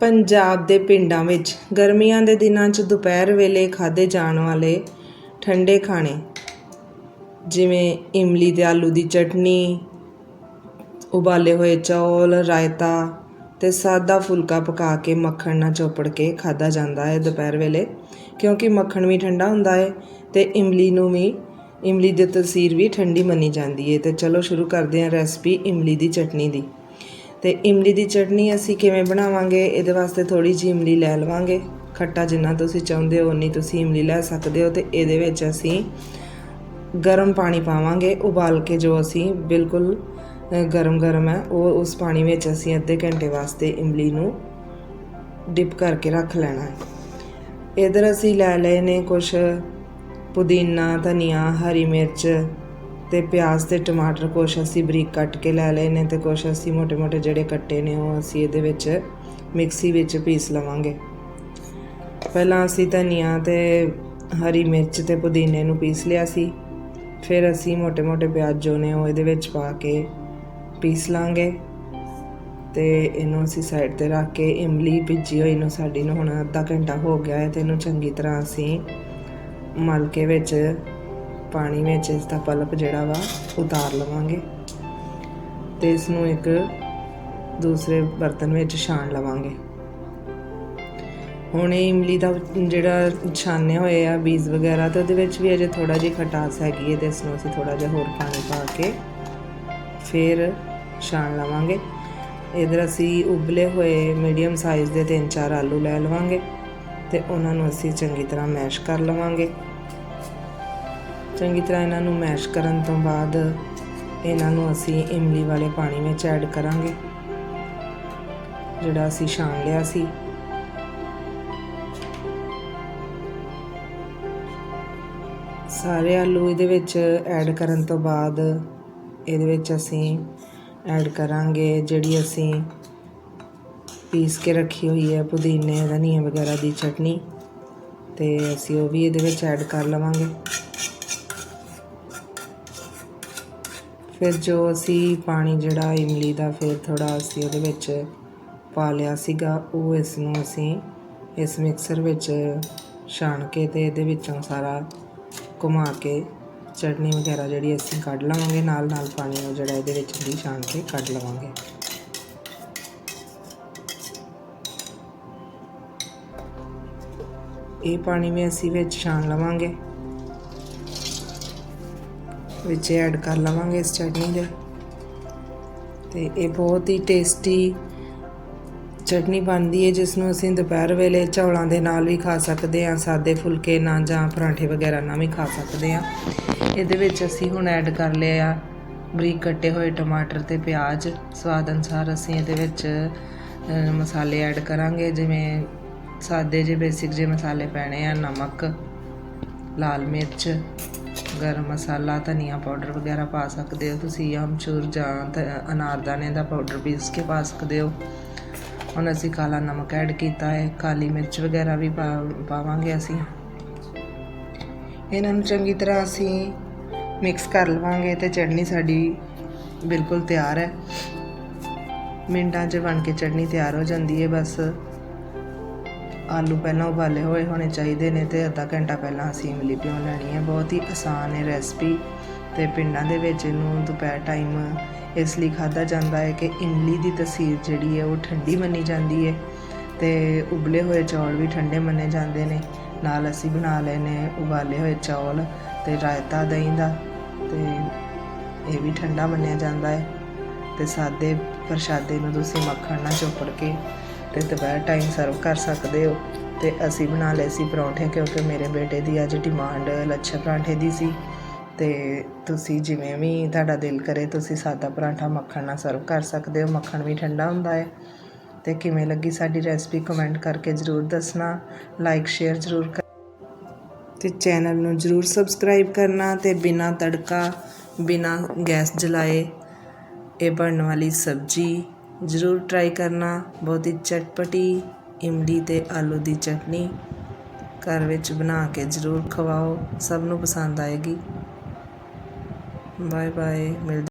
ਪੰਜਾਬ ਦੇ ਪਿੰਡਾਂ ਵਿੱਚ ਗਰਮੀਆਂ ਦੇ ਦਿਨਾਂ 'ਚ ਦੁਪਹਿਰ ਵੇਲੇ ਖਾਧੇ ਜਾਣ ਵਾਲੇ ਠੰਡੇ ਖਾਣੇ, ਜਿਵੇਂ ਇਮਲੀ ਅਤੇ ਆਲੂ ਦੀ ਚਟਨੀ, ਉਬਾਲੇ ਹੋਏ ਚੌਲ, ਰਾਇਤਾ ਅਤੇ ਸਾਦਾ ਫੁਲਕਾ ਪਕਾ ਕੇ ਮੱਖਣ ਨਾਲ ਚੋਪੜ ਕੇ ਖਾਧਾ ਜਾਂਦਾ ਹੈ ਦੁਪਹਿਰ ਵੇਲੇ, ਕਿਉਂਕਿ ਮੱਖਣ ਵੀ ਠੰਡਾ ਹੁੰਦਾ ਹੈ ਅਤੇ ਇਮਲੀ ਨੂੰ ਵੀ, ਇਮਲੀ ਦੀ ਤਸੀਰ ਵੀ ਠੰਡੀ ਮੰਨੀ ਜਾਂਦੀ ਹੈ। ਅਤੇ ਚਲੋ ਸ਼ੁਰੂ ਕਰਦੇ ਹਾਂ ਰੈਸਪੀ ਇਮਲੀ ਦੀ ਚਟਨੀ ਦੀ। ਅਤੇ ਇਮਲੀ ਦੀ ਚਟਨੀ ਅਸੀਂ ਕਿਵੇਂ ਬਣਾਵਾਂਗੇ? ਇਹਦੇ ਵਾਸਤੇ ਥੋੜ੍ਹੀ ਜਿਹੀ ਇਮਲੀ ਲੈ ਲਵਾਂਗੇ। ਖੱਟਾ ਜਿੰਨਾ ਤੁਸੀਂ ਚਾਹੁੰਦੇ ਹੋ, ਉਨੀ ਤੁਸੀਂ ਇਮਲੀ ਲੈ ਸਕਦੇ ਹੋ ਅਤੇ ਇਹਦੇ ਵਿੱਚ ਅਸੀਂ ਗਰਮ ਪਾਣੀ ਪਾਵਾਂਗੇ। ਉਬਾਲ ਕੇ ਜੋ ਅਸੀਂ ਬਿਲਕੁਲ ਗਰਮ ਗਰਮ ਹੈ, ਉਹ ਉਸ ਪਾਣੀ ਵਿੱਚ ਅਸੀਂ ਅੱਧੇ ਘੰਟੇ ਵਾਸਤੇ ਇਮਲੀ ਨੂੰ ਡਿਪ ਕਰਕੇ ਰੱਖ ਲੈਣਾ ਹੈ। ਇਧਰ ਅਸੀਂ ਲੈ ਲਏ ਨੇ ਕੁਛ ਪੁਦੀਨਾ, ਧਨੀਆ, ਹਰੀ ਮਿਰਚ ਤੇ ਪਿਆਜ਼ ਤੇ ਟਮਾਟਰ ਕੁਛ ਅਸੀਂ ਬਰੀਕ ਕੱਟ ਕੇ ਲੈ ਲਏ ਨੇ ਤੇ ਕੁਛ ਅਸੀਂ ਮੋਟੇ ਮੋਟੇ ਜਿਹੜੇ ਕੱਟੇ ਨੇ ਉਹ ਅਸੀਂ ਇਹਦੇ ਵਿੱਚ ਮਿਕਸੀ ਵਿੱਚ ਪੀਸ ਲਵਾਂਗੇ। ਪਹਿਲਾਂ ਅਸੀਂ ਧਨੀਆ ਤੇ ਹਰੀ ਮਿਰਚ ਤੇ ਪੁਦੀਨੇ ਨੂੰ ਪੀਸ ਲਿਆ ਸੀ। ਫਿਰ ਅਸੀਂ ਮੋٹے-ਮੋٹے ਪਿਆਜ਼ੋ ਨੇ ਉਹ ਇਹਦੇ ਵਿੱਚ ਪਾ ਕੇ ਪੀਸ ਲਾਂਗੇ ਤੇ ਇਹਨੂੰ ਅਸੀਂ ਸਾਈਡ ਤੇ ਰੱਖ ਕੇ ਇਮਲੀ ਭਿੱਜੀ ਹੋਈ ਨੂੰ ਸਾਡੀ ਨੂੰ ਹੁਣ ਅੱਧਾ ਘੰਟਾ ਹੋ ਗਿਆ ਹੈ ਤੇ ਇਹਨੂੰ ਚੰਗੀ ਤਰ੍ਹਾਂ ਅਸੀਂ ਮਲ ਕੇ ਵਿੱਚ ਪਾਣੀ ਵਿੱਚ ਇਸ ਦਾ ਪਲਪ ਜਿਹੜਾ ਵਾ, ਉਤਾਰ ਲਵਾਂਗੇ। ਤੇ ਇਸ ਨੂੰ ਇੱਕ ਦੂਸਰੇ ਬਰਤਨ ਵਿੱਚ ਛਾਣ ਲਵਾਂਗੇ। ਹੁਣ ਇਹ ਇਮਲੀ ਦਾ ਜਿਹੜਾ ਛਾਨੇ ਹੋਏ ਆ, ਬੀਜ ਵਗੈਰਾ, ਤੇ ਉਹਦੇ ਵਿੱਚ ਵੀ ਅਜੇ ਥੋੜਾ ਜਿਹਾ ਖਟਾਸ ਹੈਗੀ ਹੈ ਤੇ ਇਸ ਨੂੰ ਅਸੀਂ ਥੋੜਾ ਜਿਹਾ ਹੋਰ ਪਾਣੀ ਪਾ ਕੇ ਫਿਰ ਛਾਣ ਲਵਾਂਗੇ। ਇਧਰ ਅਸੀਂ ਉਬਲੇ ਹੋਏ ਮੀਡੀਅਮ ਸਾਈਜ਼ ਦੇ ਤਿੰਨ ਚਾਰ ਆਲੂ ਲੈ ਲਵਾਂਗੇ ਤੇ ਉਹਨਾਂ ਨੂੰ ਅਸੀਂ ਚੰਗੀ ਤਰ੍ਹਾਂ ਮੈਸ਼ ਕਰ ਲਵਾਂਗੇ। ਚੰਗੀ ਤਰ੍ਹਾਂ ਇਹਨਾਂ ਨੂੰ ਮੈਸ਼ ਕਰਨ ਤੋਂ ਬਾਅਦ ਇਹਨਾਂ ਨੂੰ ਅਸੀਂ ਇਮਲੀ ਵਾਲੇ ਪਾਣੀ ਵਿੱਚ ਐਡ ਕਰਾਂਗੇ, ਜਿਹੜਾ ਅਸੀਂ ਛਾਣ ਲਿਆ ਸੀ। ਸਾਰੇ ਆਲੂ ਇਹਦੇ ਵਿੱਚ ਐਡ ਕਰਨ ਤੋਂ ਬਾਅਦ ਇਹਦੇ ਵਿੱਚ ਅਸੀਂ ਐਡ ਕਰਾਂਗੇ ਜਿਹੜੀ ਅਸੀਂ ਪੀਸ ਕੇ ਰੱਖੀ ਹੋਈ ਹੈ, ਪੁਦੀਨੇ, ਧਨੀਆ ਵਗੈਰਾ ਦੀ ਚਟਨੀ, ਤੇ ਅਸੀਂ ਉਹ ਵੀ ਇਹਦੇ ਵਿੱਚ ਐਡ ਕਰ ਲਵਾਂਗੇ। ਫਿਰ ਜੋ ਅਸੀਂ ਪਾਣੀ ਜਿਹੜਾ ਇਮਲੀ ਦਾ ਫਿਰ ਥੋੜ੍ਹਾ ਅਸੀਂ ਉਹਦੇ ਵਿੱਚ ਪਾ ਲਿਆ ਸੀਗਾ, ਉਹ ਇਸ ਨੂੰ ਅਸੀਂ ਇਸ ਮਿਕਸਰ ਵਿੱਚ ਛਾਣ ਕੇ ਅਤੇ ਇਹਦੇ ਵਿੱਚੋਂ ਸਾਰਾ ਘੁਮਾ ਕੇ ਚਟਨੀ ਵਗੈਰਾ ਜਿਹੜੀ ਅਸੀਂ ਕੱਢ ਲਵਾਂਗੇ ਨਾਲ ਨਾਲ ਪਾਣੀ ਉਹ ਜਿਹੜਾ ਇਹਦੇ ਵਿੱਚ ਵੀ ਛਾਣ ਕੇ ਕੱਢ ਲਵਾਂਗੇ। ਇਹ ਪਾਣੀ ਵੀ ਅਸੀਂ ਵਿੱਚ ਛਾਣ ਲਵਾਂਗੇ। ਵਿੱਚ ਐਡ ਕਰ ਲਵਾਂਗੇ ਇਸ ਚਟਨੀ ਦੇ। ਤੇ ਇਹ ਬਹੁਤ ਹੀ ਟੇਸਟੀ ਚਟਨੀ ਬਣਦੀ ਹੈ ਜਿਸ ਨੂੰ ਅਸੀਂ ਦੁਪਹਿਰ ਵੇਲੇ ਚੌਲਾਂ ਦੇ ਨਾਲ ਵੀ ਖਾ ਸਕਦੇ ਹਾਂ, ਸਾਦੇ ਫੁਲਕੇ ਨਾਲ ਜਾਂ ਪਰਾਂਠੇ ਵਗੈਰਾ ਨਾਲ ਵੀ ਖਾ ਸਕਦੇ ਹਾਂ। ਇਹਦੇ ਵਿੱਚ ਅਸੀਂ ਹੁਣ ਐਡ ਕਰ ਲਿਆ ਬਰੀਕ ਕੱਟੇ ਹੋਏ ਟਮਾਟਰ ਤੇ ਪਿਆਜ਼। ਸਵਾਦ ਅਨੁਸਾਰ ਅਸੀਂ ਇਹਦੇ ਵਿੱਚ ਮਸਾਲੇ ਐਡ ਕਰਾਂਗੇ, ਜਿਵੇਂ ਸਾਦੇ ਜਿਹੇ ਬੇਸਿਕ ਜਿਹੇ ਮਸਾਲੇ ਪੈਣੇ ਆ, ਨਮਕ, ਲਾਲ ਮਿਰਚ ਗਰਮ ਮਸਾਲਾ, ਧਨੀਆ ਪਾਊਡਰ ਵਗੈਰਾ ਪਾ ਸਕਦੇ ਹੋ ਤੁਸੀਂ ਆਮਚੂਰ ਜਾਂ ਧ- ਅਨਾਰਦਾਨੇ ਦਾ ਪਾਊਡਰ ਪੀਸ ਕੇ ਪਾ ਸਕਦੇ ਹੋ। ਹੁਣ ਅਸੀਂ ਕਾਲਾ ਨਮਕ ਐਡ ਕੀਤਾ ਹੈ, ਕਾਲੀ ਮਿਰਚ ਵਗੈਰਾ ਵੀ ਪਾ- ਪਾਵਾਂਗੇ ਅਸੀਂ। ਇਹਨਾਂ ਨੂੰ ਚੰਗੀ ਤਰ੍ਹਾਂ ਅਸੀਂ ਮਿਕਸ ਕਰ ਲਵਾਂਗੇ ਤੇ ਚਟਨੀ ਸਾਡੀ ਬਿਲਕੁਲ ਤਿਆਰ ਹੈ। ਮਿੰਟਾਂ 'ਚ ਬਣ ਕੇ ਚਟਨੀ ਤਿਆਰ ਹੋ ਜਾਂਦੀ ਹੈ, ਬਸ। ਆਲੂ ਪਹਿਲਾਂ ਉਬਾਲੇ ਹੋਏ ਹੋਣੇ ਚਾਹੀਦੇ ਨੇ ਤੇ ਅੱਧਾ ਘੰਟਾ ਪਹਿਲਾਂ ਅਸੀਂ ਇਮਲੀ ਪਿਓ ਲੈਣੀ ਹੈ। ਬਹੁਤ ਹੀ ਆਸਾਨ ਹੈ ਰੈਸਪੀ ਤੇ ਪਿੰਡਾਂ ਦੇ ਵਿੱਚ ਇਹਨੂੰ ਦੁਪਹਿਰ ਟਾਈਮ ਇਸ ਲਈ ਖਾਧਾ ਜਾਂਦਾ ਹੈ ਕਿ ਇਮਲੀ ਦੀ ਤਸੀਰ ਜਿਹੜੀ ਹੈ ਉਹ ਠੰਡੀ ਮੰਨੀ ਜਾਂਦੀ ਹੈ ਤੇ ਉਬਲੇ ਹੋਏ ਚੌਲ ਵੀ ਠੰਡੇ ਮੰਨੇ ਜਾਂਦੇ ਨੇ। ਨਾਲ ਅਸੀਂ ਬਣਾ ਲਏ ਨੇ ਉਬਾਲੇ ਹੋਏ ਚੌਲ ਤੇ ਰਾਇਤਾ ਦਹੀਂ ਦਾ ਤੇ ਇਹ ਵੀ ਠੰਡਾ ਮੰਨਿਆ ਜਾਂਦਾ ਹੈ ਤੇ ਸਾਦੇ ਪ੍ਰਸ਼ਾਦੇ ਨੂੰ ਤੁਸੀਂ ਮੱਖਣ ਨਾਲ ਚੋਪੜ ਕੇ ਤੇ ਦੁਪਹਿਰ ਟਾਈਮ ਸਰਵ ਕਰ ਸਕਦੇ ਹੋ। ਤੇ ਅਸੀਂ ਬਣਾ ਲਏ ਸੀ ਪਰੌਂਠੇ ਕਿਉਂਕਿ ਮੇਰੇ ਬੇਟੇ ਦੀ ਅੱਜ ਡਿਮਾਂਡ ਲੱਛੇ ਪਰਾਂਠੇ ਦੀ ਸੀ। ਤੇ ਤੁਸੀਂ ਜਿਵੇਂ ਵੀ ਤੁਹਾਡਾ ਦਿਲ ਕਰੇ, ਤੁਸੀਂ ਸਾਦਾ ਪਰਾਂਠਾ ਮੱਖਣ ਨਾਲ ਸਰਵ ਕਰ ਸਕਦੇ ਹੋ। ਮੱਖਣ ਵੀ ਠੰਡਾ ਹੁੰਦਾ ਹੈ। ਤੇ ਕਿਵੇਂ ਲੱਗੀ ਸਾਡੀ ਰੈਸਪੀ ਕਮੈਂਟ ਕਰਕੇ ਜ਼ਰੂਰ ਦੱਸਣਾ। ਲਾਈਕ ਸ਼ੇਅਰ ਜ਼ਰੂਰ ਕਰ ਤੇ ਚੈਨਲ ਨੂੰ ਜ਼ਰੂਰ ਸਬਸਕ੍ਰਾਈਬ ਕਰਨਾ ਤੇ ਬਿਨਾ ਤੜਕਾ, ਬਿਨਾ ਗੈਸ ਜਲਾਏ ਇਹ ਬਣਨ ਵਾਲੀ ਸਬਜੀ ਜ਼ਰੂਰ ਟਰਾਈ ਕਰਨਾ। ਬਹੁਤ ਹੀ ਚਟਪਟੀ, ਇਮਲੀ ਅਤੇ ਆਲੂ ਦੀ ਚਟਨੀ ਘਰ ਵਿੱਚ ਬਣਾ ਕੇ ਜ਼ਰੂਰ ਖਵਾਓ। ਸਭ ਨੂੰ ਪਸੰਦ ਆਏਗੀ। ਬਾਏ ਬਾਏ ਮਿਲ